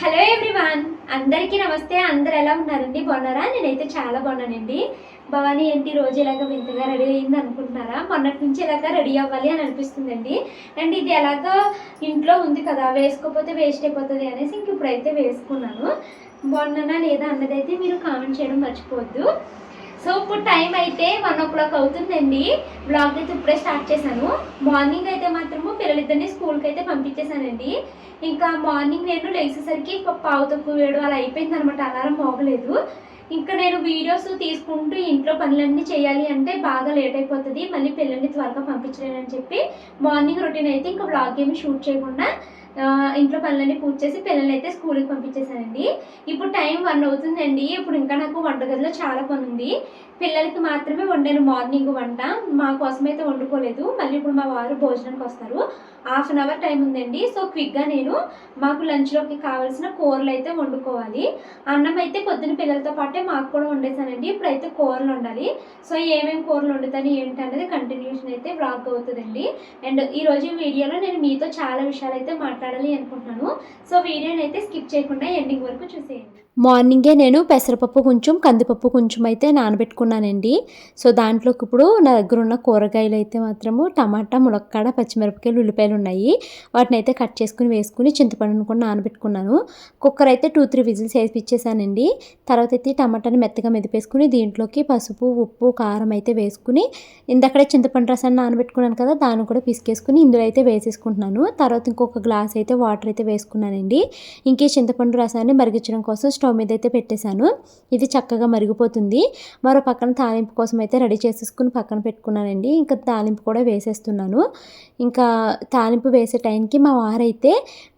Hello everyone. అందరికీ నమస్తే. అందరు ఎలా ఉన్నారండి? బాగున్నారా? నేనైతే చాలా బాగున్నానండి. భవానీ ఏంటి? రోజు ఇలాగ వింతగా రెడీ అయింది అనుకుంటున్నారా? మొన్నటి నుంచి ఇలాగ రెడీ అవ్వాలి అని అనిపిస్తుందండి. అండ్ ఇది ఎలాగో ఇంట్లో ఉంది కదా వేసుకోకపోతే వేస్ట్ అయిపోతుంది అనేసి ఇంక ఇప్పుడైతే వేసుకున్నాను. బాగున్నానా లేదా అన్నదైతే మీరు కామెంట్ చేయడం మర్చిపోవద్దు. సో ఇప్పుడు టైం అయితే వన్ ఓ క్లాక్ అవుతుందండి. బ్లాగ్ అయితే ఇప్పుడే స్టార్ట్ చేశాను. మార్నింగ్ అయితే మాత్రము పిల్లలిద్దరిని స్కూల్కి అయితే పంపించేశానండి. ఇంకా మార్నింగ్ నేను లేచేసరికి పావు తక్కువ వేడు అలా అయిపోయింది అనమాట అలారం మోగలేదు ఇంకా నేను వీడియోస్ తీసుకుంటూ ఇంట్లో పనులన్నీ చేయాలి అంటే బాగా లేట్ అయిపోతుంది. మళ్ళీ పిల్లల్ని త్వరగా పంపించలేనని చెప్పి మార్నింగ్ రొటీన్ అయితే ఇంకా బ్లాగ్ ఏమి షూట్ చేయకుండా ఇంట్లో పనులన్నీ పూర్తి చేసి పిల్లల్ని అయితే స్కూల్కి పంపించేశానండి ఇప్పుడు టైం వన్ అవుతుందండి. ఇప్పుడు ఇంకా నాకు వంటగదిలో చాలా పని ఉంది పిల్లలకి మాత్రమే వండాను మార్నింగ్ వంట. మా కోసం అయితే వండుకోలేదు. మళ్ళీ ఇప్పుడు మా వారు భోజనానికి వస్తారు. హాఫ్ అన్ అవర్ టైం ఉందండి. సో క్విక్గా నేను మాకు లంచ్లోకి కావాల్సిన కూరలు అయితే వండుకోవాలి. అన్నం అయితే పొద్దున పిల్లలతో పాటే మాకు కూడా వండేసానండి ఇప్పుడైతే కూరలు ఉండాలి సో ఏమేమి కూరలు వండుతాను ఏంటి అనేది కంటిన్యూషన్ అయితే వ్లాగ్ అవుతుందండి. అండ్ ఈరోజు వీడియోలో నేను మీతో చాలా విషయాలు అయితే మాట్లాడాలి అనుకుంటున్నాను. సో వీడియోని అయితే స్కిప్ చేయకుండా ఎండింగ్ వరకు చూసేయండి. మార్నింగే నేను పెసరపప్పు కొంచెం కందిపప్పు కొంచెం అయితే నానబెట్టుకున్నానండి. సో దాంట్లోకి ఇప్పుడు నా దగ్గర ఉన్న కూరగాయలు అయితే మాత్రము టమాటా ములక్కాడ పచ్చిమిరపకాయలు ఉల్లిపాయలు ఉన్నాయి. వాటిని అయితే కట్ చేసుకుని వేసుకుని చింతపండును కూడా నానబెట్టుకున్నాను. కుక్కర్ అయితే టూ త్రీ విజిల్స్ వేసిచ్చేసానండి తర్వాత అయితే టమాటాని మెత్తగా మెదిపేసుకుని దీంట్లోకి పసుపు ఉప్పు కారం అయితే వేసుకుని ఇందక్కడే చింతపండు రసాన్ని నానబెట్టుకున్నాను కదా దాన్ని కూడా పిసికేసుకుని ఇందులో అయితే వేసేసుకుంటున్నాను. తర్వాత ఇంకొక గ్లాస్ అయితే వాటర్ అయితే వేసుకున్నానండి. ఇంకే చింతపండు రసాన్ని మరిగించడం కోసం స్టవ్ మీద అయితే పెట్టేశాను. ఇది చక్కగా మరిగిపోతుంది. మరో పక్కన తాలింపు కోసం అయితే రెడీ చేసేసుకుని పక్కన పెట్టుకున్నానండి. ఇంకా తాలింపు కూడా వేసేస్తున్నాను. ఇంకా తాలింపు వేసే టైంకి మా వారైతే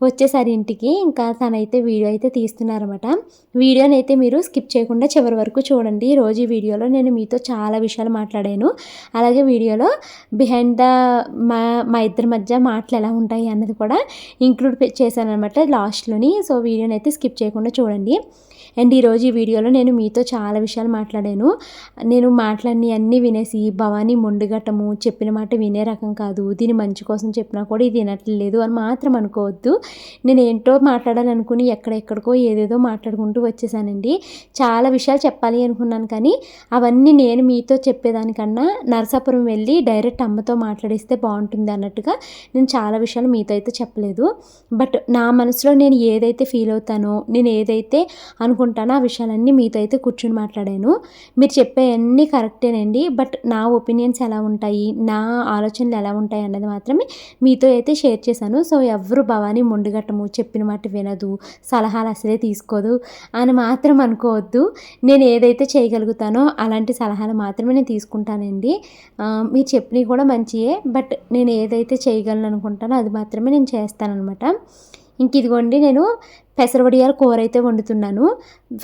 వచ్చేసారి ఇంటికి. ఇంకా తనైతే వీడియో అయితే తీస్తున్నారన్నమాట. వీడియోని అయితే మీరు స్కిప్ చేయకుండా చివరి వరకు చూడండి. రోజు ఈ వీడియోలో నేను మీతో చాలా విషయాలు మాట్లాడాను. అలాగే వీడియోలో బిహైండ్ ద మా మా ఇద్దరి మధ్య మాటలు ఎలా ఉంటాయి అన్నది కూడా ఇంక్లూడ్ చేశాను అనమాట లాస్ట్లోని. సో వీడియోని అయితే స్కిప్ చేయకుండా చూడండి. అండ్ ఈరోజు ఈ వీడియోలో నేను మీతో చాలా విషయాలు మాట్లాడాను. నేను మాట్లాడిన అన్నీ వినేసి భవానీ మొండుగట్టము చెప్పిన మాట వినే రకం కాదు. దీని మంచి కోసం చెప్పినా కూడా ఇది వినట్లేదు అని మాత్రం అనుకోవద్దు. నేను ఏంటో మాట్లాడాలనుకుని ఎక్కడెక్కడికో ఏదేదో మాట్లాడుకుంటూ వచ్చేసానండి. చాలా విషయాలు చెప్పాలి అనుకున్నాను కానీ అవన్నీ నేను మీతో చెప్పేదానికన్నా నరసాపురం వెళ్ళి డైరెక్ట్ అమ్మతో మాట్లాడిస్తే బాగుంటుంది అన్నట్టుగా నేను చాలా విషయాలు మీతో అయితే చెప్పలేదు. బట్ నా మనసులో నేను ఏదైతే ఫీల్ అవుతానో నేను ఏదైతే అనుకుంటానో ఆ విషయాలన్నీ మీతో అయితే కూర్చుని మాట్లాడాను. మీరు చెప్పేవన్నీ కరెక్టేనండి. బట్ నా ఒపీనియన్స్ ఎలా ఉంటాయి? నా ఆలోచనలు ఎలా ఉంటాయి అన్నది మాత్రమే మీతో అయితే షేర్ చేశాను. సో ఎవరు భవానీ మొండుగట్టము చెప్పిన మాట వినదు సలహాలు అసలే తీసుకోదు అని మాత్రం అనుకోవద్దు. నేను ఏదైతే చేయగలుగుతానో అలాంటి సలహాలు మాత్రమే నేను తీసుకుంటానండి. మీరు చెప్పినవి కూడా మంచియే. బట్ నేను ఏదైతే చేయగలను అనుకుంటానో అది మాత్రమే నేను చేస్తానన్నమాట. ఇంక ఇదిగోండి నేను పెసరవడియాల కూర అయితే వండుతున్నాను.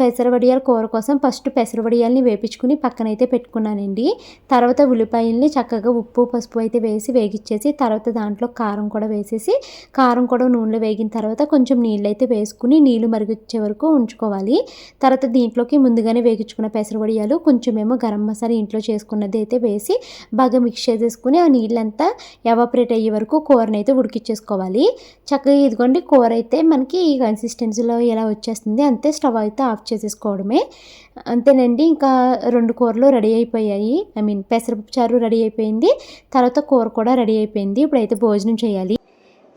పెసరవడియాల కూర కోసం ఫస్ట్ పెసరవడియాల్ని వేపించుకుని పక్కనైతే పెట్టుకున్నానండి. తర్వాత ఉల్లిపాయల్ని చక్కగా ఉప్పు పసుపు అయితే వేసి వేగిచ్చేసి తర్వాత దాంట్లో కారం కూడా వేసేసి కారం కూడా నూనెలో వేగిన తర్వాత కొంచెం నీళ్ళు అయితే వేసుకుని నీళ్ళు మరిగించే వరకు ఉంచుకోవాలి. తర్వాత దీంట్లోకి ముందుగానే వేగించుకున్న పెసరవడియాలు కొంచెం గరం మసాలా ఇంట్లో చేసుకున్నది అయితే వేసి బాగా మిక్స్ చేసేసుకుని ఆ నీళ్ళంతా ఎవాపరేట్ అయ్యే వరకు కూరని అయితే ఉడికిచ్చేసుకోవాలి. చక్కగా ఇదిగోండి కూర అయితే మనకి ఈ కన్సిస్టెన్సీలో ఎలా వచ్చేస్తుంది అంతే స్టవ్ అయితే ఆఫ్ చేసేసుకోవడమే. అంతేనండి ఇంకా రెండు కూరలు రెడీ అయిపోయాయి. ఐ మీన్ పెసరపప్పు చారు రెడీ అయిపోయింది. తర్వాత కూర కూడా రెడీ అయిపోయింది. ఇప్పుడైతే భోజనం చేయాలి.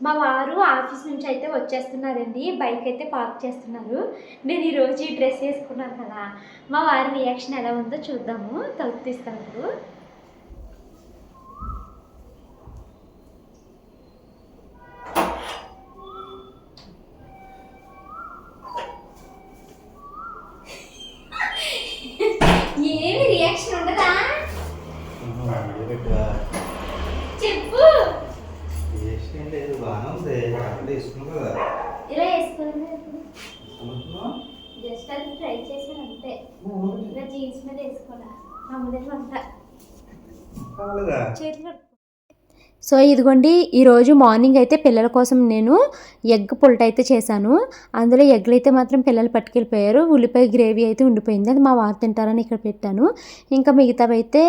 మా వారు ఆఫీస్ నుంచి అయితే వచ్చేస్తున్నారండి. బైక్ అయితే పార్క్ చేస్తున్నారు. నేను ఈరోజు ఈ డ్రెస్ వేసుకున్నాను కదా. మా వారి రియాక్షన్ ఎలా ఉందో చూద్దాము. తలుపు తీస్తాను అక్కడ వేసుకున్నావు కదా? ఇలా వేసుకుంటున్నావు? జస్ట్ అది ట్రై చేశాను అంతే. ఇలా జీన్స్ మీద వేసుకోవాలా వంట. కాలేదా చేతులు సో ఇదిగోండి ఈరోజు మార్నింగ్ అయితే పిల్లల కోసం నేను ఎగ్ పుల్ట అయితే చేశాను. అందులో ఎగ్లు అయితే మాత్రం పిల్లలు పట్టుకెళ్ళిపోయారు. ఉల్లిపాయ గ్రేవీ అయితే ఉండిపోయింది. అది మా వారు తింటారని ఇక్కడ పెట్టాను. ఇంకా మిగతావి అయితే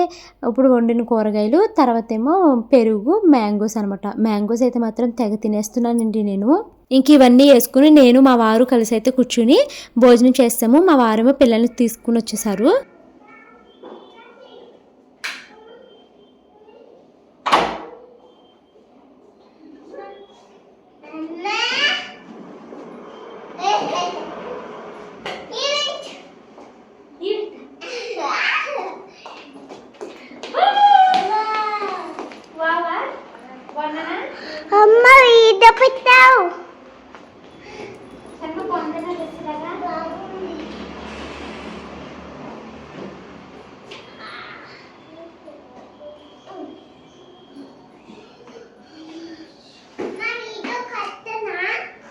ఇప్పుడు వండిన కూరగాయలు తర్వాత ఏమో పెరుగు మ్యాంగోస్ అనమాట మ్యాంగోస్ అయితే మాత్రం తెగ తినేస్తున్నానండి నేను. ఇంక ఇవన్నీ వేసుకుని నేను మా వారు కలిసి అయితే కూర్చుని భోజనం చేస్తాము. మా వారేమో పిల్లల్ని తీసుకుని వచ్చేసారు వావా వండనా అమ్మ ఈత పెట్టావు శర్మ పొందనా తెచ్చిలాగా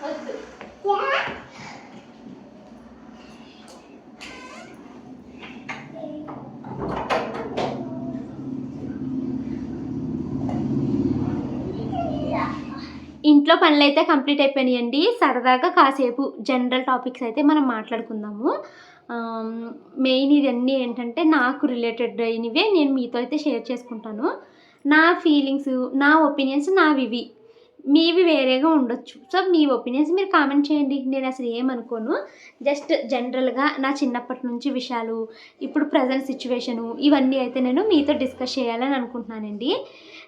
వద్దు ఇంట్లో పనులు అయితే కంప్లీట్ అయిపోయినాయండి. సరదాగా కాసేపు జనరల్ టాపిక్స్ అయితే మనం మాట్లాడుకుందాము. మెయిన్ ఇవన్నీ ఏంటంటే నాకు రిలేటెడ్ అయినవే నేను మీతో అయితే షేర్ చేసుకుంటాను. నా ఫీలింగ్స్ నా ఒపీనియన్స్ నావి ఇవి మీవి వేరేగా ఉండొచ్చు. సో మీ ఒపీనియన్స్ మీరు కామెంట్ చేయండి. నేను అసలు ఏమనుకోను. జస్ట్ జనరల్గా నా చిన్నప్పటి నుంచి విషయాలు ఇప్పుడు ప్రజెంట్ సిచ్యువేషను ఇవన్నీ అయితే నేను మీతో డిస్కస్ చేయాలని అనుకుంటున్నానండి.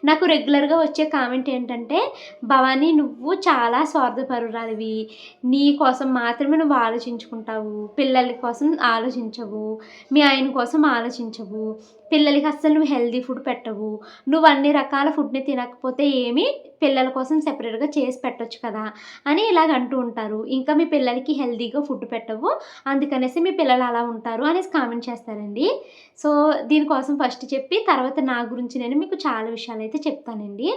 నాకు రెగ్యులర్గా వచ్చే కామెంట్ ఏంటంటే భవానీ నువ్వు చాలా స్వార్థపరురాలివి. నీ కోసం మాత్రమే నువ్వు ఆలోచించుకుంటావు. పిల్లల కోసం ఆలోచించవు. మీ ఆయన కోసం ఆలోచించవు. పిల్లలకి అస్సలు నువ్వు హెల్దీ ఫుడ్ పెట్టవు. నువ్వు అన్ని రకాల ఫుడ్ని తినకపోతే ఏమి పిల్లల కోసం సెపరేట్గా చేసి పెట్టచ్చు కదా అని ఇలాగ అంటూ ఉంటారు. ఇంకా మీ పిల్లలకి హెల్దీగా ఫుడ్ పెట్టవు. అందుకనేసి మీ పిల్లలు అలా ఉంటారు అనేసి కామెంట్ చేస్తారండి. సో దీనికోసం ఫస్ట్ చెప్పి తర్వాత నా గురించి నేను మీకు చాలా విషయాలు అయితే చెప్తానండి.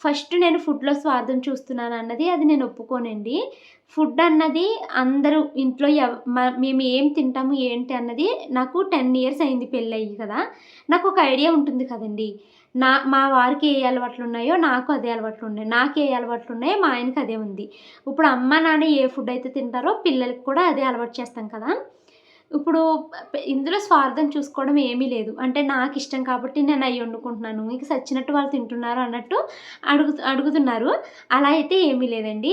ఫస్ట్ నేను ఫుడ్లో స్వార్థం చూస్తున్నాను అన్నది అది నేను ఒప్పుకోనండి. ఫుడ్ అన్నది అందరూ ఇంట్లో ఎవ మ- మేము ఏం తింటాము ఏంటి అన్నది నాకు టెన్ ఇయర్స్ అయింది పెళ్ళయ్యి కదా. నాకు ఒక ఐడియా ఉంటుంది కదండి. నా మా వారికి ఏ అలవాట్లు ఉన్నాయో నాకు అదే అలవాట్లు ఉన్నాయి. నాకు ఏ అలవాట్లు ఉన్నాయో మా ఆయనకి అదే ఉంది. ఇప్పుడు అమ్మ నాన్న ఏ ఫుడ్ అయితే తింటారో పిల్లలకి కూడా అదే అలవాటు చేస్తాం కదా. ఇప్పుడు ఇందులో స్వార్థం చూసుకోవడం ఏమీ లేదు. అంటే నాకు ఇష్టం కాబట్టి నేను అవి వండుకుంటున్నాను. మీకు సచ్చినట్టు వాళ్ళు తింటున్నారు అన్నట్టు అడుగు అడుగుతున్నారు. అలా అయితే ఏమీ లేదండి.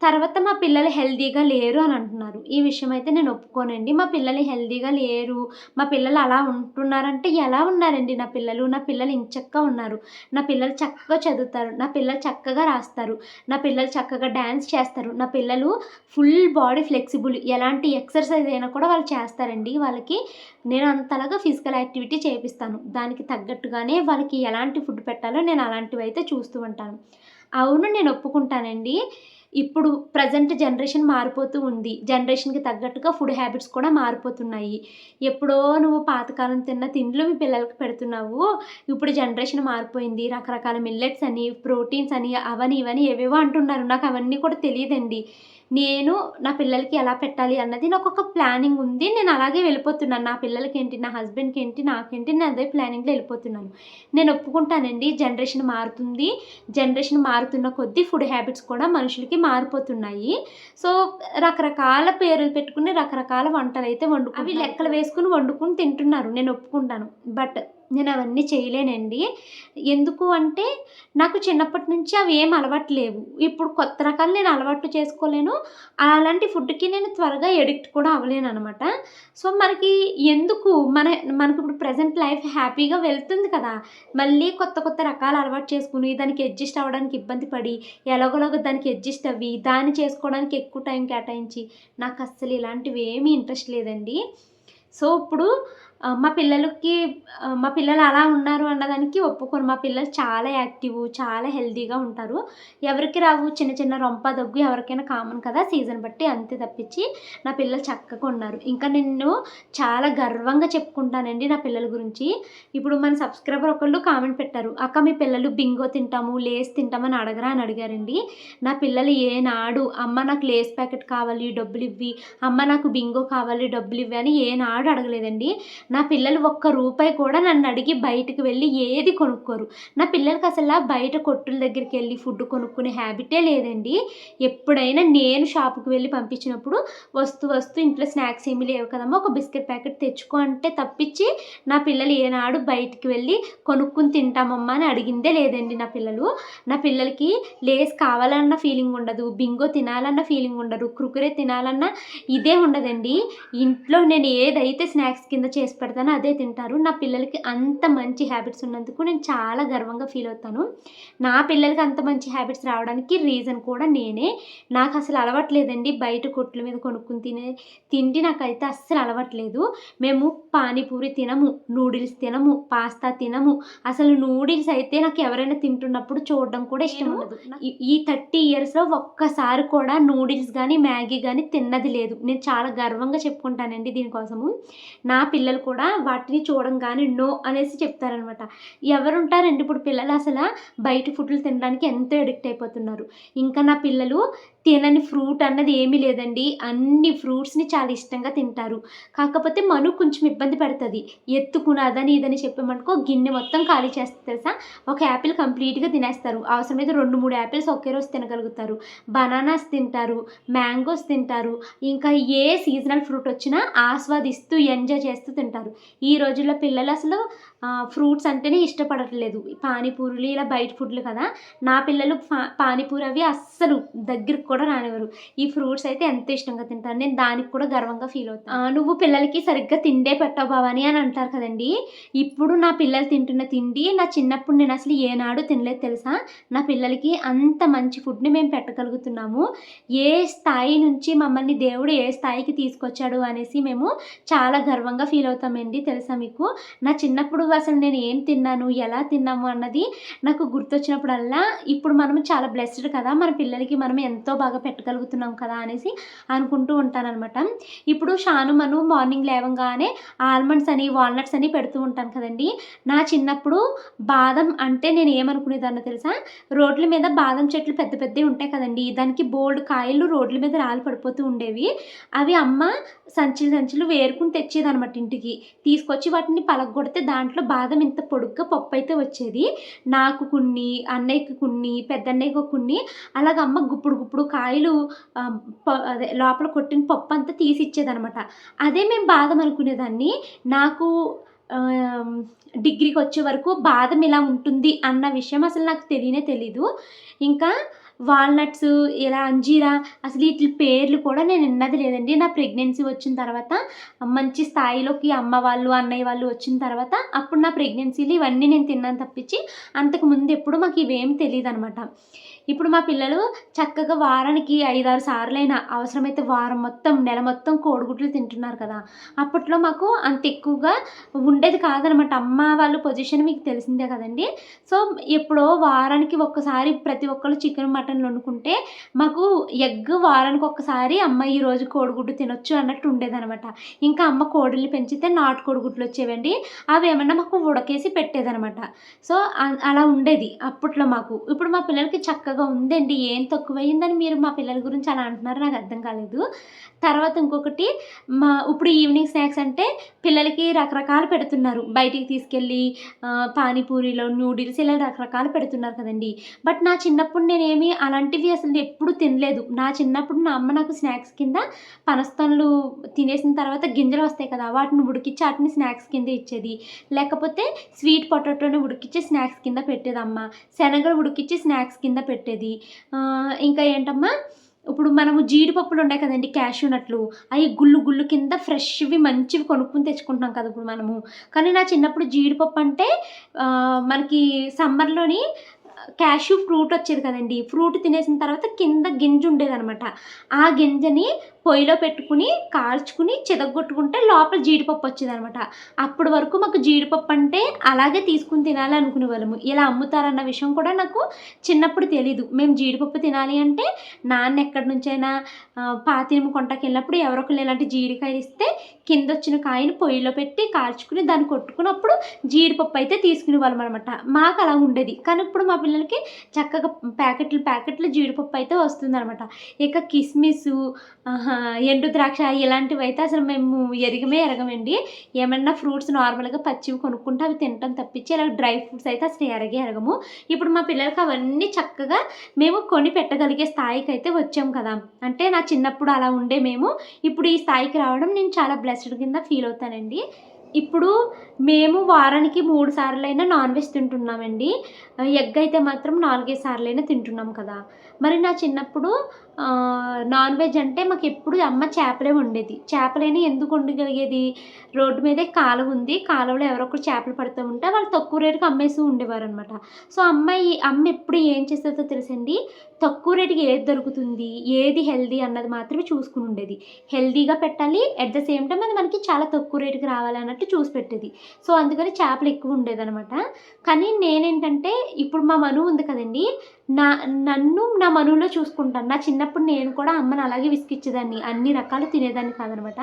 తర్వాత మా పిల్లలు హెల్తీగా లేరు అని అంటున్నారు. ఈ విషయం అయితే నేను ఒప్పుకోనండి. మా పిల్లలు హెల్తీగా లేరు. మా పిల్లలు అలా ఉంటున్నారంటే ఎలా ఉన్నారండి? నా పిల్లలు నా పిల్లలు ఇంచక్కా ఉన్నారు. నా పిల్లలు చక్కగా చదువుతారు. నా పిల్లలు చక్కగా రాస్తారు. నా పిల్లలు చక్కగా డ్యాన్స్ చేస్తారు. నా పిల్లలు ఫుల్ బాడీ ఫ్లెక్సిబుల్. ఎలాంటి ఎక్సర్సైజ్ అయినా కూడా వాళ్ళు చేస్తారండి. వాళ్ళకి నేను అంతలాగా ఫిజికల్ యాక్టివిటీ చేపిస్తాను. దానికి తగ్గట్టుగానే వాళ్ళకి ఎలాంటి ఫుడ్ పెట్టాలో నేను అలాంటివి అయితే చూస్తూ ఉంటాను. అవును నేను ఒప్పుకుంటానండి. ఇప్పుడు ప్రజెంట్ జనరేషన్ మారిపోతూ ఉంది. జనరేషన్కి తగ్గట్టుగా ఫుడ్ హ్యాబిట్స్ కూడా మారిపోతున్నాయి. ఎప్పుడో నువ్వు పాతకాలం తిన్న తిండ్లు మీ పిల్లలకి పెడుతున్నావు. ఇప్పుడు జనరేషన్ మారిపోయింది. రకరకాల మిల్లెట్స్ అని ప్రోటీన్స్ అని అవని ఇవని ఏవేవో అంటున్నారు. నాకు అవన్నీ కూడా తెలియదండి. నేను నా పిల్లలకి ఎలా పెట్టాలి అన్నది నాకు ఒక ప్లానింగ్ ఉంది. నేను అలాగే వెళ్ళిపోతున్నాను. నా పిల్లలకి ఏంటి నా హస్బెండ్కి ఏంటి నాకేంటి నేను అదే ప్లానింగ్లో వెళ్ళిపోతున్నాను. నేను ఒప్పుకుంటానండి. జనరేషన్ మారుతుంది. జనరేషన్ మారుతున్న కొద్దీ ఫుడ్ హ్యాబిట్స్ కూడా మనుషులకి మారిపోతున్నాయి. సో రకరకాల పేర్లు పెట్టుకుని రకరకాల వంటలు అయితే వండు అవి లెక్కలు వేసుకుని వండుకుని తింటున్నారు. నేను ఒప్పుకుంటాను. బట్ నేను అవన్నీ చేయలేనండి. ఎందుకు అంటే నాకు చిన్నప్పటి నుంచి అవి ఏం అలవాటు లేవు. ఇప్పుడు కొత్త రకాలు నేను అలవాటు చేసుకోలేను. అలాంటి ఫుడ్కి నేను త్వరగా ఎడిక్ట్ కూడా అవ్వలేను అనమాట సో మనకి ఎందుకు? మన మనకి ఇప్పుడు ప్రజెంట్ లైఫ్ హ్యాపీగా వెళ్తుంది కదా. మళ్ళీ కొత్త కొత్త రకాలు అలవాటు చేసుకుని దానికి అడ్జస్ట్ అవ్వడానికి ఇబ్బంది పడి ఎలాగోలాగో దానికి అడ్జస్ట్ అవ్వి దాన్ని చేసుకోవడానికి ఎక్కువ టైం కేటాయించి నాకు అస్సలు ఇలాంటివి ఏమీ ఇంట్రెస్ట్ లేదండి. సో ఇప్పుడు మా పిల్లలకి మా పిల్లలు అలా ఉన్నారు అన్నదానికి ఒప్పుకోరు. మా పిల్లలు చాలా యాక్టివ్ చాలా హెల్తీగా ఉంటారు. ఎవరికి రావు చిన్న చిన్న రొంప దగ్గు ఎవరికైనా కామన్ కదా సీజన్ బట్టి అంతే తప్పించి నా పిల్లలు చక్కగా ఉన్నారు. ఇంకా నేను చాలా గర్వంగా చెప్పుకుంటానండి నా పిల్లల గురించి. ఇప్పుడు మన సబ్స్క్రైబర్ ఒకళ్ళు కామెంట్ పెట్టారు. అక్క మీ పిల్లలు బింగో తింటాము లేస్ తింటామని అడగరా? అని అడిగారండి. నా పిల్లలు ఏనాడు అమ్మ నాకు లేస్ ప్యాకెట్ కావాలి డబ్బులు ఇవ్వి. అమ్మ నాకు బింగో కావాలి డబ్బులు ఇవ్వి అని ఏనాడు అడగలేదండి. నా పిల్లలు ఒక్క రూపాయి కూడా నన్ను అడిగి బయటకు వెళ్ళి ఏది కొనుక్కోరు. నా పిల్లలకి అసలు బయట కొట్టుల దగ్గరికి వెళ్ళి ఫుడ్ కొనుక్కునే హ్యాబిటే లేదండి. ఎప్పుడైనా నేను షాపుకి వెళ్ళి పంపించినప్పుడు వస్తు వస్తూ ఇంట్లో స్నాక్స్ ఏమీ లేవు కదమ్మా ఒక బిస్కెట్ ప్యాకెట్ తెచ్చుకో అంటే తప్పించి నా పిల్లలు ఏనాడు బయటికి వెళ్ళి కొనుక్కుని తింటామమ్మా అని అడిగిందే లేదండి నా పిల్లలు. నా పిల్లలకి లేస్ కావాలన్న ఫీలింగ్ ఉండదు బింగో తినాలన్న ఫీలింగ్ ఉండదు కురుకురే తినాలన్న ఇదే ఉండదండి. ఇంట్లో నేను ఏదైతే స్నాక్స్ కింద చేసి పెడతానో అదే తింటారు. నా పిల్లలకి అంత మంచి హ్యాబిట్స్ ఉన్నందుకు నేను చాలా గర్వంగా ఫీల్ అవుతాను. నా పిల్లలకి అంత మంచి హ్యాబిట్స్ రావడానికి రీజన్ కూడా నేనే. నాకు అసలు అలవాట్లేదండి బయట కొట్ల మీద కొనుక్కుని తినే తిండి నాకైతే అస్సలు అలవాట్లేదు మేము పానీపూరి తినము నూడిల్స్ తినము పాస్తా తినము. అసలు నూడిల్స్ అయితే నాకు ఎవరైనా తింటున్నప్పుడు చూడడం కూడా ఇష్టం ఉండదు. ఈ- ఈ థర్టీ ఇయర్స్లో ఒక్కసారి కూడా నూడిల్స్ కానీ మ్యాగీ కానీ తిన్నది లేదు. నేను చాలా గర్వంగా చెప్పుకుంటానండి దీనికోసము. నా పిల్లలు కూడా వాటిని చూడంగానే నో అనేసి చెప్తారనమాట. ఎవరుంటారండి ఇప్పుడు పిల్లలు అసలు? బయట ఫుడ్లు తినడానికి ఎంతో ఎడిక్ట్ అయిపోతున్నారు. ఇంకా నా పిల్లలు తినని ఫ్రూట్ అన్నది ఏమీ లేదండి. అన్ని ఫ్రూట్స్ని చాలా ఇష్టంగా తింటారు. కాకపోతే మను కొంచెం ఇబ్బంది పడుతుంది. ఎత్తుకుని అదని ఇదని చెప్పామనుకో గిన్నె మొత్తం ఖాళీ చేస్తే తెలుసా? ఒక యాపిల్ కంప్లీట్గా తినేస్తారు. అవసరమైతే రెండు మూడు యాపిల్స్ ఒకే రోజు తినగలుగుతారు. బనానాస్ తింటారు మ్యాంగోస్ తింటారు. ఇంకా ఏ సీజనల్ ఫ్రూట్ వచ్చినా ఆస్వాదిస్తూ ఎంజాయ్ చేస్తూ తింటారు. ఈ రోజుల్లో పిల్లలు అసలు ఫ్రూట్స్ అంటేనే ఇష్టపడట్లేదు. పానీపూరులు ఇలా బయట ఫుడ్లు కదా. నా పిల్లలు పా- పానీపూరి అవి అస్సలు దగ్గరికి కూడా రానివ్వరు. ఈ ఫ్రూట్స్ అయితే ఎంత ఇష్టంగా తింటారు. నేను దానికి కూడా గర్వంగా ఫీల్ అవుతాను. నువ్వు పిల్లలకి సరిగ్గా తిండే పెట్టావు భవాని అని అంటారు కదండి. ఇప్పుడు నా పిల్లలు తింటున్న తిండి నా చిన్నప్పుడు నేను అసలు ఏనాడు తినలేదు తెలుసా? నా పిల్లలకి అంత మంచి ఫుడ్ని మేము పెట్టగలుగుతున్నాము. ఏ స్థాయి నుంచి మమ్మల్ని దేవుడు ఏ స్థాయికి తీసుకొచ్చాడు అనేసి మేము చాలా గర్వంగా ఫీల్ అవుతామండి తెలుసా మీకు? నా చిన్నప్పుడు అసలు నేను ఏం తిన్నాను ఎలా తిన్నాము అన్నది నాకు గుర్తొచ్చినప్పుడల్లా ఇప్పుడు మనం చాలా బ్లెస్డ్ కదా మన పిల్లలకి మనం ఎంతో బాగా పెట్టగలుగుతున్నాం కదా అనేసి అనుకుంటూ ఉంటానన్నమాట. ఇప్పుడు షాను మనం మార్నింగ్ లేవగానే ఆల్మండ్స్ అని వాల్నట్స్ అని పెడుతూ ఉంటాను కదండి. నా చిన్నప్పుడు బాదం అంటే నేను ఏమనుకునేదాన్నో తెలుసా? రోడ్ల మీద బాదం చెట్లు పెద్ద పెద్దవి ఉంటాయి కదండి. దానికి బోల్డ్ కాయలు రోడ్ల మీద రాలి పడిపోతూ ఉండేవి. అవి అమ్మ సంచులు సంచులు వేరుకుని తెచ్చేదనమాట ఇంటికి. తీసుకొచ్చి వాటిని పలగొడితే దాంట్లో బాదం ఇంత పొడుగ్గా పప్పు అయితే వచ్చేది. నాకు కొన్ని అన్నయ్యకి కొన్ని పెద్దన్నయ్యకి కొన్ని అలాగ అమ్మ గుప్పుడు గుప్పుడు కాయలు ప- అదే లోపల కొట్టిన పప్పు అంతా తీసి ఇచ్చేదనమాట అదే మేము బాదం అనుకునేదాన్ని. నాకు డిగ్రీకి వచ్చే వరకు బాదం ఇలా ఉంటుంది అన్న విషయం అసలు నాకు తెలియనే తెలీదు. ఇంకా వాల్నట్స్ ఇలా అంజీరా అసలు వీటి పేర్లు కూడా నేను విన్నది లేదండి. నా ప్రెగ్నెన్సీ వచ్చిన తర్వాత మంచి స్థాయిలోకి అమ్మ వాళ్ళు అన్నయ్య వాళ్ళు వచ్చిన తర్వాత అప్పుడు నా ప్రెగ్నెన్సీలు ఇవన్నీ నేను తిన్నాను తప్పించి అంతకు ముందు ఎప్పుడు మాకు ఇవేం తెలియదు అనమాట ఇప్పుడు మా పిల్లలు చక్కగా వారానికి ఐదారు సార్లైనా అవసరమైతే వారం మొత్తం నెల మొత్తం కోడిగుడ్లు తింటున్నారు కదా. అప్పట్లో మాకు అంత ఎక్కువగా ఉండేది కాదనమాట. అమ్మ వాళ్ళ పొజిషన్ మీకు తెలిసిందే కదండి. సో ఎప్పుడో వారానికి ఒక్కసారి ప్రతి ఒక్కరు చికెన్ మటన్ వండుకుంటే మాకు ఎగ్ వారానికి ఒక్కసారి అమ్మ ఈరోజు కోడిగుడ్డు తినొచ్చు అన్నట్టు ఉండేదనమాట ఇంకా అమ్మ కోడిల్ని పెంచితే నాటు కోడిగుడ్లు వచ్చేవండి. అవి ఏమన్నా మాకు ఉడకేసి పెట్టేదనమాట సో అ- అలా ఉండేది అప్పట్లో మాకు. ఇప్పుడు మా పిల్లలకి చక్కగా ఉందండి. ఏం తక్కువయ్యిందని మీరు మా పిల్లల గురించి అలా అంటున్నారు నాకు అర్థం కాలేదు. తర్వాత ఇంకొకటి మా ఇప్పుడు ఈవినింగ్ స్నాక్స్ అంటే పిల్లలకి రకరకాలు పెడుతున్నారు. బయటికి తీసుకెళ్ళి పానీపూరిలో నూడిల్స్ ఇలా రకరకాలు పెడుతున్నారు కదండి. బట్ నా చిన్నప్పుడు నేనేమి అలాంటివి అసలు ఎప్పుడు తినలేదు. నా చిన్నప్పుడు నా అమ్మ నాకు స్నాక్స్ కింద పనస్తనులు తినేసిన తర్వాత గింజలు వస్తాయి కదా వాటిని ఉడికిచ్చి వాటిని స్నాక్స్ కింద ఇచ్చేది. లేకపోతే స్వీట్ పొటాటోని ఉడికిచ్చి స్నాక్స్ కింద పెట్టేది అమ్మ శనగలు ఉడికిచ్చి స్నాక్స్ కింద పెట్టేది. ఇంకా ఏంటమ్మా? ఇప్పుడు మనము జీడిపప్పులు ఉన్నాయి కదండి క్యాషూ నట్లు. అవి గుళ్ళు గుళ్ళు కింద ఫ్రెష్వి మంచివి కొనుక్కుని తెచ్చుకుంటున్నాం కదా ఇప్పుడు మనము. కానీ నా చిన్నప్పుడు జీడిపప్పు అంటే మనకి సమ్మర్లోని క్యాష్యూ ఫ్రూట్ వచ్చేది కదండి. ఫ్రూట్ తినేసిన తర్వాత కింద గింజ ఉండేదనమాట ఆ గింజని పొయ్యిలో పెట్టుకుని కాల్చుకుని చెదగొట్టుకుంటే లోపల జీడిపప్పు వచ్చేదనమాట. అప్పటి వరకు మాకు జీడిపప్పు అంటే అలాగే తీసుకుని తినాలి అనుకునే వాళ్ళము. ఇలా అమ్ముతారన్న విషయం కూడా నాకు చిన్నప్పుడు తెలీదు. మేము జీడిపప్పు తినాలి అంటే నాన్న ఎక్కడి నుంచైనా పాతిరిమ పాతినిమ కొంటకి వెళ్ళినప్పుడు ఎవరొకరు ఇలాంటి జీడికాయలు ఇస్తే కింద వచ్చిన కాయని పొయ్యిలో పెట్టి కాల్చుకుని దాన్ని కొట్టుకున్నప్పుడు జీడిపప్పు అయితే తీసుకునే వాళ్ళం అనమాట. మాకు అలా ఉండేది. కానీ ఇప్పుడు మా పిల్లలకి చక్కగా ప్యాకెట్లు ప్యాకెట్లు జీడిపప్పు అయితే వస్తుందన్నమాట ఇక కిస్మిస్ ఎండు ద్రాక్ష ఇలాంటివి అయితే అసలు మేము ఎరగమే ఎరగమండి. ఏమన్నా ఫ్రూట్స్ నార్మల్గా పచ్చివి కొనుక్కుంటే అవి తింటాం తప్పించి ఇలా డ్రై ఫ్రూట్స్ అయితే అసలు ఎరగే ఎరగము. ఇప్పుడు మా పిల్లలకి అవన్నీ చక్కగా మేము కొని పెట్టగలిగే స్థాయికి అయితే వచ్చాం కదా. అంటే నా చిన్నప్పుడు అలా ఉండే మేము. ఇప్పుడు ఈ స్థాయికి రావడం నేను చాలా బ్లెస్డ్ కింద ఫీల్ అవుతానండి. ఇప్పుడు మేము వారానికి మూడు సార్లైనా నాన్ వెజ్ తింటున్నామండి. ఎగ్ అయితే మాత్రం నాలుగైదు సార్లైనా తింటున్నాం కదా. మరి నా చిన్నప్పుడు నాన్ వెజ్ అంటే మాకు ఎప్పుడు అమ్మ చేపలే వండేది. చేపలైనా ఎందుకు వండగలిగేది? రోడ్డు మీదే కాలువ ఉంది. కాలువలో ఎవరో ఒకరు చేపలు పడుతూ ఉంటే వాళ్ళు తక్కువ రేటుకి అమ్మేస్తూ ఉండేవారు అనమాట సో అమ్మాయి అమ్మ ఎప్పుడు ఏం చేస్తుందో తెలుసండి? తక్కువ రేటుకి ఏది దొరుకుతుంది? ఏది హెల్దీ అన్నది మాత్రమే చూసుకుని ఉండేది. హెల్దీగా పెట్టాలి. అట్ ద సేమ్ టైం అది మనకి చాలా తక్కువ రేటుకి రావాలి అన్నట్టు చూసి పెట్టేది. సో అందుకని చేపలు ఎక్కువ ఉండేదన్నమాట. కానీ నేనేంటంటే ఇప్పుడు మా మను ఉంది కదండి. నా నన్ను నా మనువులో చూసుకుంటాను. నా చిన్నప్పుడు నేను కూడా అమ్మని అలాగే విసిగిచ్చేదాన్ని. అన్ని రకాలు తినేదాన్ని కాదనమాట.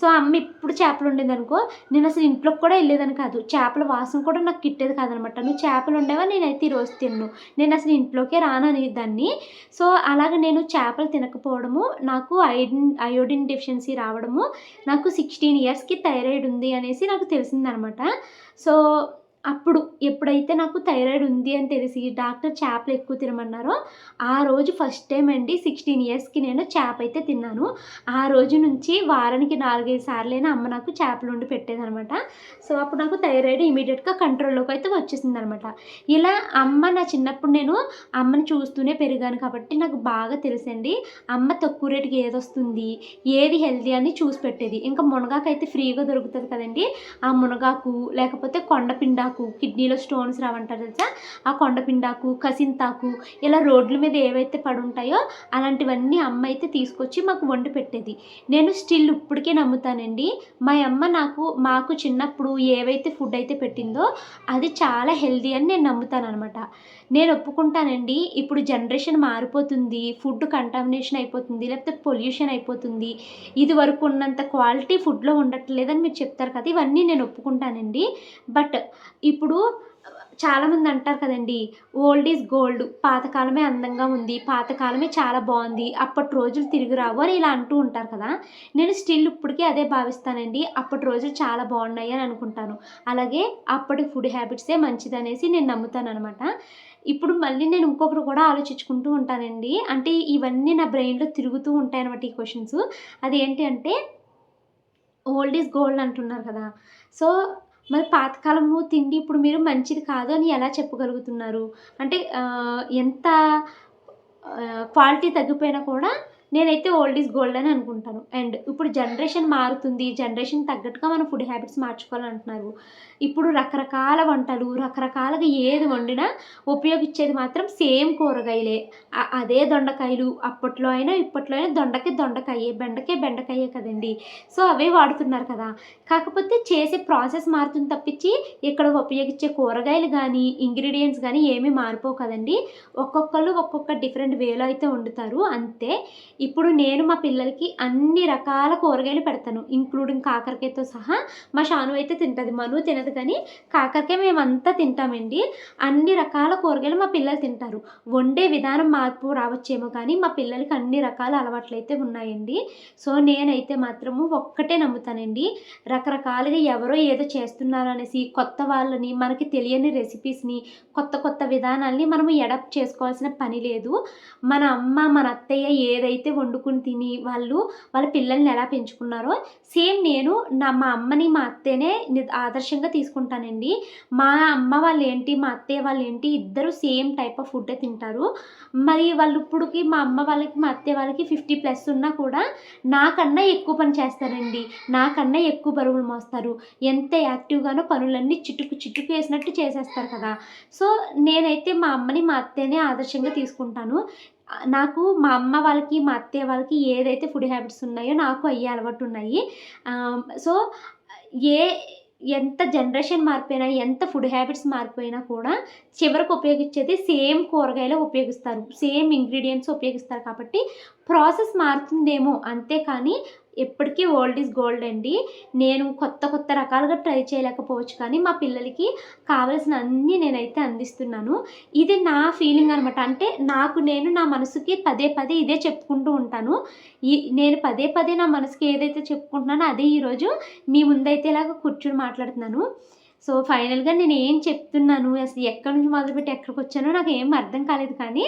సో అమ్మ ఇప్పుడు చేపలు ఉండేదనుకో నేను అసలు ఇంట్లోకి కూడా వెళ్ళేదాన్ని కాదు. చేపల వాసన కూడా నాకు కిట్టేది కాదనమాట. నువ్వు చేపలు ఉండేవా నేనైతే ఈరోజు తిన్ను. నేను అసలు ఇంట్లోకే రానని దాన్ని సో అలాగే నేను చేపలు తినకపోవడము నాకు ఐడిన్ అయోడిన్ డెఫిషియన్సీ రావడము నాకు సిక్స్టీన్ ఇయర్స్కి థైరాయిడ్ ఉంది అనేసి నాకు తెలిసిందనమాట. సో అప్పుడు ఎప్పుడైతే నాకు థైరాయిడ్ ఉంది అని తెలిసి డాక్టర్ చేపలు ఎక్కువ తినమన్నారో ఆ రోజు ఫస్ట్ టైం అండి సిక్స్టీన్ ఇయర్స్కి నేను చేప అయితే తిన్నాను. ఆ రోజు నుంచి వారానికి నాలుగైదు సార్లైనా అమ్మ నాకు చేపలు వండి పెట్టేదనమాట సో అప్పుడు నాకు థైరాయిడ్ ఇమీడియట్గా కంట్రోల్లోకి అయితే వచ్చేసింది అనమాట ఇలా అమ్మ నా చిన్నప్పుడు నేను అమ్మని చూస్తూనే పెరిగాను కాబట్టి నాకు బాగా తెలుసండి. అమ్మ తక్కువ రేటుకి ఏది వస్తుంది ఏది హెల్దీ అని చూసి పెట్టేది. ఇంకా మునగాకు అయితే ఫ్రీగా దొరుకుతుంది కదండి. ఆ మునగాకు లేకపోతే కొండపిండాకు కిడ్నీలో స్టోన్స్ రావంటారు తెలుసా? ఆ కొండపిండాకు కసింతాకు ఇలా రోడ్ల మీద ఏవైతే పడి ఉంటాయో అలాంటివన్నీ అమ్మ అయితే తీసుకొచ్చి మాకు వండి పెట్టేది. నేను స్టిల్ ఇప్పటికే నమ్ముతానండి మా అమ్మ నాకు మాకు చిన్నప్పుడు ఏవైతే ఫుడ్ అయితే పెట్టిందో అది చాలా హెల్దీ అని నేను నమ్ముతాను అనమాట నేను ఒప్పుకుంటానండి. ఇప్పుడు జనరేషన్ మారిపోతుంది. ఫుడ్ కంటామినేషన్ అయిపోతుంది. లేకపోతే పొల్యూషన్ అయిపోతుంది. ఇది వరకు ఉన్నంత క్వాలిటీ ఫుడ్లో ఉండట్లేదని మీరు చెప్తారు కదా ఇవన్నీ నేను ఒప్పుకుంటానండి. బట్ ఇప్పుడు చాలామంది అంటారు కదండి ఓల్డ్ ఈజ్ గోల్డ్. పాతకాలమే అందంగా ఉంది. పాతకాలమే చాలా బాగుంది. అప్పటి రోజులు తిరిగి రావు అని ఇలా అంటూ ఉంటారు కదా. నేను స్టిల్ ఇప్పటికీ అదే భావిస్తానండి. అప్పటి రోజులు చాలా బాగున్నాయి అని అనుకుంటాను. అలాగే అప్పటి ఫుడ్ హ్యాబిట్సే మంచిదనేసి నేను నమ్ముతాను అనమాట ఇప్పుడు మళ్ళీ నేను ఇంకొకటి కూడా ఆలోచించుకుంటూ ఉంటానండి. అంటే ఇవన్నీ నా బ్రెయిన్లో తిరుగుతూ ఉంటాయి అనమాట ఈ క్వశ్చన్స్. అదేంటి అంటే ఓల్డ్ ఈజ్ గోల్డ్ అంటున్నారు కదా. సో మరి పాతకాలము తిండి ఇప్పుడు మీరు మంచిది కాదు అని ఎలా చెప్పగలుగుతున్నారు? అంటే ఎంత క్వాలిటీ తగ్గిపోయినా కూడా నేనైతే ఓల్డ్ ఈజ్ గోల్డ్ అని అనుకుంటాను. అండ్ ఇప్పుడు జనరేషన్ మారుతుంది. జనరేషన్ తగ్గట్టుగా మనం ఫుడ్ హ్యాబిట్స్ మార్చుకోవాలంటున్నారు. ఇప్పుడు రకరకాల వంటలు రకరకాలుగా ఏది వండినా ఉపయోగించేది మాత్రం సేమ్ కూరగాయలే. అదే దొండకాయలు. అప్పట్లో అయినా ఇప్పట్లో అయినా దొండకాయ దొండకాయే బెండకే బెండకాయే కదండి. సో అవే వాడుతున్నారు కదా. కాకపోతే చేసే ప్రాసెస్ మారుతుంది తప్పించి ఇక్కడ ఉపయోగించే కూరగాయలు కానీ ఇంగ్రీడియంట్స్ కానీ ఏమీ మారిపోవు కదండి. ఒక్కొక్కరు ఒక్కొక్క డిఫరెంట్ వేలో అయితే వండుతారు. అంతే. ఇప్పుడు నేను మా పిల్లలకి అన్ని రకాల కూరగాయలు పెడతాను ఇంక్లూడింగ్ కాకరకాయతో సహా మా షాను అయితే తింటుంది మను తినదు కానీ కాకరకాయ మేమంతా తింటామండి. అన్ని రకాల కూరగాయలు మా పిల్లలు తింటారు. వండే విధానం మార్పు రావచ్చేమో కానీ మా పిల్లలకి అన్ని రకాల అలవాట్లు అయితే ఉన్నాయండి. సో నేనైతే మాత్రము ఒక్కటే నమ్ముతానండి. రకరకాలుగా ఎవరో ఏదో చేస్తున్నారు అనేసి కొత్త వాళ్ళని మనకి తెలియని రెసిపీస్ని కొత్త కొత్త విధానాల్ని మనము ఎడప్ట్ చేసుకోవాల్సిన పని లేదు. మన అమ్మ మన అత్తయ్య ఏదైతే వండుకుని తిని వాళ్ళు వాళ్ళ పిల్లల్ని ఎలా పెంచుకున్నారో సేమ్ నేను నా మా అమ్మని మా అత్తేనే ని- ఆదర్శంగా తీసుకుంటానండి. మా అమ్మ వాళ్ళు ఏంటి మా అత్తయ్య వాళ్ళు ఏంటి ఇద్దరు సేమ్ టైప్ ఆఫ్ ఫుడ్ తింటారు. మరి వాళ్ళు ఇప్పుడుకి మా అమ్మ వాళ్ళకి మా అత్తయ్య వాళ్ళకి ఫిఫ్టీ ప్లస్ ఉన్నా కూడా నాకన్నా ఎక్కువ పని చేస్తారండి. నాకన్నా ఎక్కువ బరువులు మోస్తారు. ఎంత యాక్టివ్గానో పనులన్నీ చిటుకు చిటుకు వేసినట్టు చేసేస్తారు కదా. సో నేనైతే మా అమ్మని మా అత్తయ్యనే ఆదర్శంగా తీసుకుంటాను. నాకు మా అమ్మ వాళ్ళకి మా అత్తయ్య వాళ్ళకి ఏదైతే ఫుడ్ హ్యాబిట్స్ ఉన్నాయో నాకు అయ్యే అలవాటు ఉన్నాయి. సో ఏ ఎంత జనరేషన్ మారిపోయినా ఎంత ఫుడ్ హ్యాబిట్స్ మారిపోయినా కూడా చివరికి ఉపయోగించేది సేమ్ కూరగాయలే ఉపయోగిస్తారు. సేమ్ ఇంగ్రీడియంట్స్ ఉపయోగిస్తారు కాబట్టి ప్రాసెస్ మారుతుందేమో అంతే కానీ ఎప్పటికీ ఓల్డ్ ఈజ్ గోల్డ్ అండి. నేను కొత్త కొత్త రకాలుగా ట్రై చేయలేకపోవచ్చు కానీ మా పిల్లలకి కావలసిన అన్నీ నేనైతే అందిస్తున్నాను. ఇది నా ఫీలింగ్ అనమాట అంటే నాకు నేను నా మనసుకి పదే పదే ఇదే చెప్పుకుంటూ ఉంటాను. ఈ నేను పదే పదే నా మనసుకి ఏదైతే చెప్పుకుంటున్నానో అదే ఈరోజు మీ ముందైతే ఇలాగ కూర్చుని మాట్లాడుతున్నాను. సో ఫైనల్గా నేను ఏం చెప్తున్నాను? అసలు ఎక్కడి నుంచి మొదలుపెట్టి ఎక్కడికి వచ్చానో నాకు ఏం అర్థం కాలేదు కానీ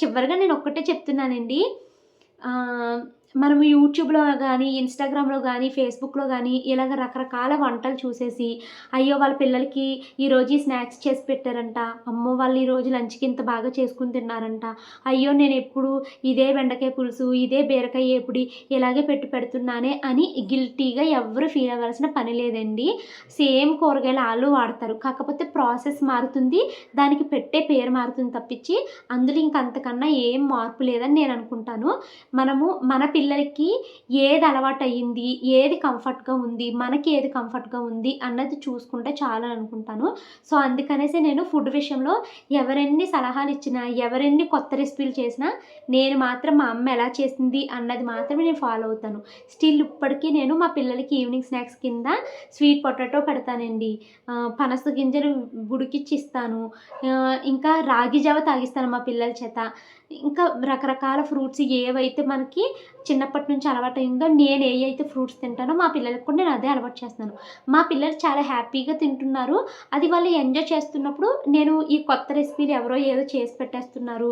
చివరిగా నేను ఒక్కటే చెప్తున్నానండి. మనం యూట్యూబ్లో కానీ ఇన్స్టాగ్రామ్లో కానీ ఫేస్బుక్లో కానీ ఇలాగ రకరకాల వంటలు చూసేసి అయ్యో వాళ్ళ పిల్లలకి ఈరోజు ఈ స్నాక్స్ చేసి పెట్టారంట అమ్మో వాళ్ళు ఈరోజు లంచ్కి ఇంత బాగా చేసుకుని తిన్నారంట అయ్యో నేను ఎప్పుడు ఇదే బెండకాయ పులుసు ఇదే బీరకాయ ఎప్పుడు ఇలాగే పెట్టి పెడుతున్నానే అని గిల్టీగా ఎవరు ఫీల్ అవ్వాల్సిన పని లేదండి. సేమ్ కూరగాయలు ఆలు వాడతారు. కాకపోతే ప్రాసెస్ మారుతుంది దానికి పెట్టే పేరు మారుతుంది తప్పించి అందులో ఇంకంతకన్నా ఏం మార్పు లేదని నేను అనుకుంటాను. మనము మన పిల్లలకి ఏది అలవాటు అయ్యింది ఏది కంఫర్ట్గా ఉంది మనకి ఏది కంఫర్ట్గా ఉంది అన్నది చూసుకుంటే చాలా అనుకుంటాను. సో అందుకనేసి నేను ఫుడ్ విషయంలో ఎవరెన్ని సలహాలు ఇచ్చినా ఎవరెన్ని కొత్త రెసిపీలు చేసినా నేను మాత్రం మా అమ్మ ఎలా చేసింది అన్నది మాత్రమే నేను ఫాలో అవుతాను. స్టిల్ ఇప్పటికీ నేను మా పిల్లలకి ఈవినింగ్ స్నాక్స్ కింద స్వీట్ పొటాటో పెడతానండి. పనస గింజలు ఉడికిచ్చి ఇస్తాను ఇంకా రాగి జావ తాగిస్తాను మా పిల్లల చేత. ఇంకా రకరకాల ఫ్రూట్స్ ఏవైతే మనకి చిన్నప్పటి నుంచి అలవాటు అయిందో నేను ఏ అయితే ఫ్రూట్స్ తింటానో మా పిల్లలకు కూడా నేను అదే అలవాటు చేస్తాను మా పిల్లలు చాలా హ్యాపీగా తింటున్నారు. అది వాళ్ళు ఎంజాయ్ చేస్తున్నప్పుడు నేను ఈ కొత్త రెసిపీలు ఎవరో ఏదో చేసి పెట్టేస్తున్నారు.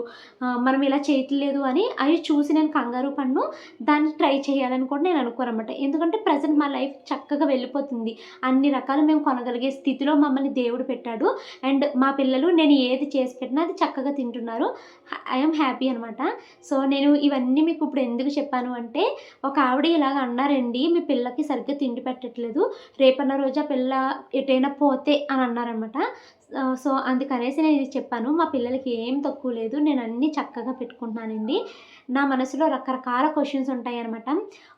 మనం ఇలా చేయట్లేదు అని అవి చూసి నేను కంగారు పన్ను దాన్ని ట్రై చేయాలని కూడా నేను అనుకోరన్నమాట. ఎందుకంటే ప్రజెంట్ మా లైఫ్ చక్కగా వెళ్ళిపోతుంది. అన్ని రకాలు మేము కొనగలిగే స్థితిలో మమ్మల్ని దేవుడు పెట్టాడు. అండ్ మా పిల్లలు నేను ఏది చేసి పెట్టినా అది చక్కగా తింటున్నారు. ఐఎమ్ హ్యాపీ అనమాట సో నేను ఇవన్నీ మీకు ఇప్పుడు ఎందుకు చెప్పాను? అంటే ఒక ఆవిడ ఇలాగ అన్నారండి మీ పిల్లకి సరిగ్గా తిండి పెట్టట్లేదు రేపన్న రోజు ఆ పిల్ల ఎటైనా పోతే అని అన్నారనమాట సో అందుకనేసి నేను ఇది చెప్పాను. మా పిల్లలకి ఏం తక్కువ లేదు. నేను అన్నీ చక్కగా పెట్టుకుంటున్నానండి. నా మనసులో రకరకాల క్వశ్చన్స్ ఉంటాయి అనమాట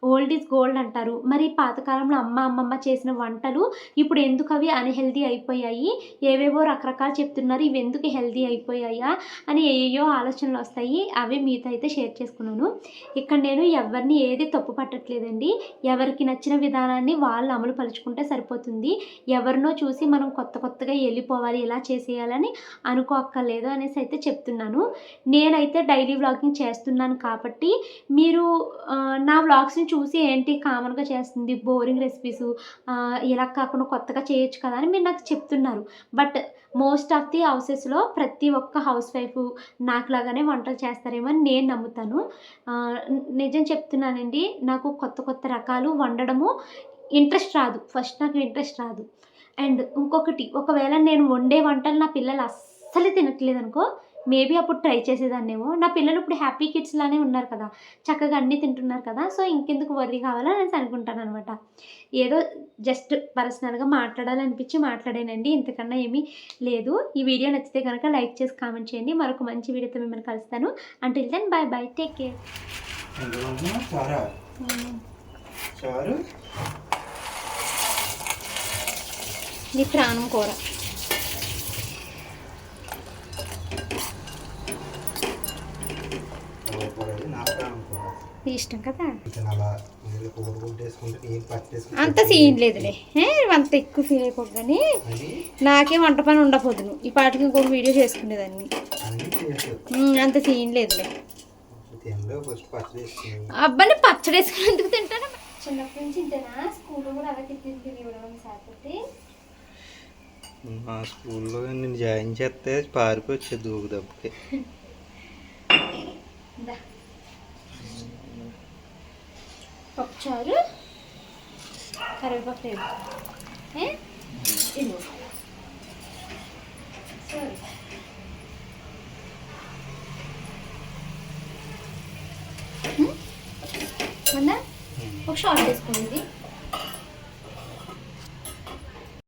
ఓల్డ్ ఈజ్ గోల్డ్ అంటారు. మరి పాతకాలంలో అమ్మ అమ్మమ్మ చేసిన వంటలు ఇప్పుడు ఎందుకు అవి అన్హెల్దీ అయిపోయాయి? ఏవేవో రకరకాలు చెప్తున్నారు. ఇవి ఎందుకు హెల్దీ అయిపోయాయా? అని ఏయో ఆలోచనలు వస్తాయి. అవి మీతో అయితే షేర్ చేసుకున్నాను. ఇక్కడ నేను ఎవరిని ఏది తప్పు పట్టట్లేదండి. ఎవరికి నచ్చిన విధానాన్ని వాళ్ళు అమలు పరుచుకుంటే సరిపోతుంది. ఎవరినో చూసి మనం కొత్త కొత్తగా వెళ్ళిపోవాలి. ఇలా చేసేయాలని అనుకోక్కర్లేదు అనేసి అయితే చెప్తున్నాను. నేనైతే డైలీ వ్లాగింగ్ చేస్తున్నాను కాబట్టి మీరు నా వ్లాగ్స్ని చూసి ఏంటి కామన్గా చేస్తుంది బోరింగ్ రెసిపీస్ ఇలా కాకుండా కొత్తగా చేయొచ్చు కదా అని మీరు నాకు చెప్తున్నారు. బట్ మోస్ట్ ఆఫ్ ది హౌసెస్లో ప్రతి ఒక్క హౌస్ వైఫ్ నాకులాగానే వంటలు చేస్తారేమో అని నేను నమ్ముతాను. నిజం చెప్తున్నానండి నాకు కొత్త కొత్త రకాలు వండడము ఇంట్రెస్ట్ రాదు. ఫస్ట్ నాకు ఇంట్రెస్ట్ రాదు. అండ్ ఇంకొకటి ఒకవేళ నేను వండే వంటలు నా పిల్లలు అస్సలు తినట్లేదు అనుకో మేబీ అప్పుడు ట్రై చేసేదాన్నేమో. నా పిల్లలు ఇప్పుడు హ్యాపీ కిడ్స్ లానే ఉన్నారు కదా చక్కగా అన్నీ తింటున్నారు కదా సో ఇంకెందుకు వర్రీ కావాలని నేను అనుకుంటాను అనమాట ఏదో జస్ట్ పర్సనల్గా మాట్లాడాలనిపించి మాట్లాడానండి ఇంతకన్నా ఏమీ లేదు. ఈ వీడియో నచ్చితే కనుక లైక్ చేసి కామెంట్ చేయండి. మరొక మంచి వీడియోతో మిమ్మల్ని కలుస్తాను. Until then bye bye take care? చారా చారు నీ ప్రాణం కూర ఇష్టం కదా అంత సీన్ లేదులే. అంత ఎక్కువ ఫీల్ అయిపోద్దని నాకే వంట పని ఉండపోదును ఈ పాటకి ఇంకొక వీడియో చేసుకునేదాన్ని అంత సీన్ లేదులే. అబ్బాయి పచ్చడి వేసుకుని ఎందుకు తింటాను? చిన్నప్పటి నుంచి ఇంతేనా? స్కూల్లో కూడా అలా తిరిగి తిరిగి ఇవ్వడం సాకపోతే మా స్కూల్లో నేను జాయిన్ చేస్తే పారిపోయి వచ్చేది దూకు దెబ్బకి పప్పుచారు కరివేపాకు లేదు ఒక షార్ట్ వేసుకుంది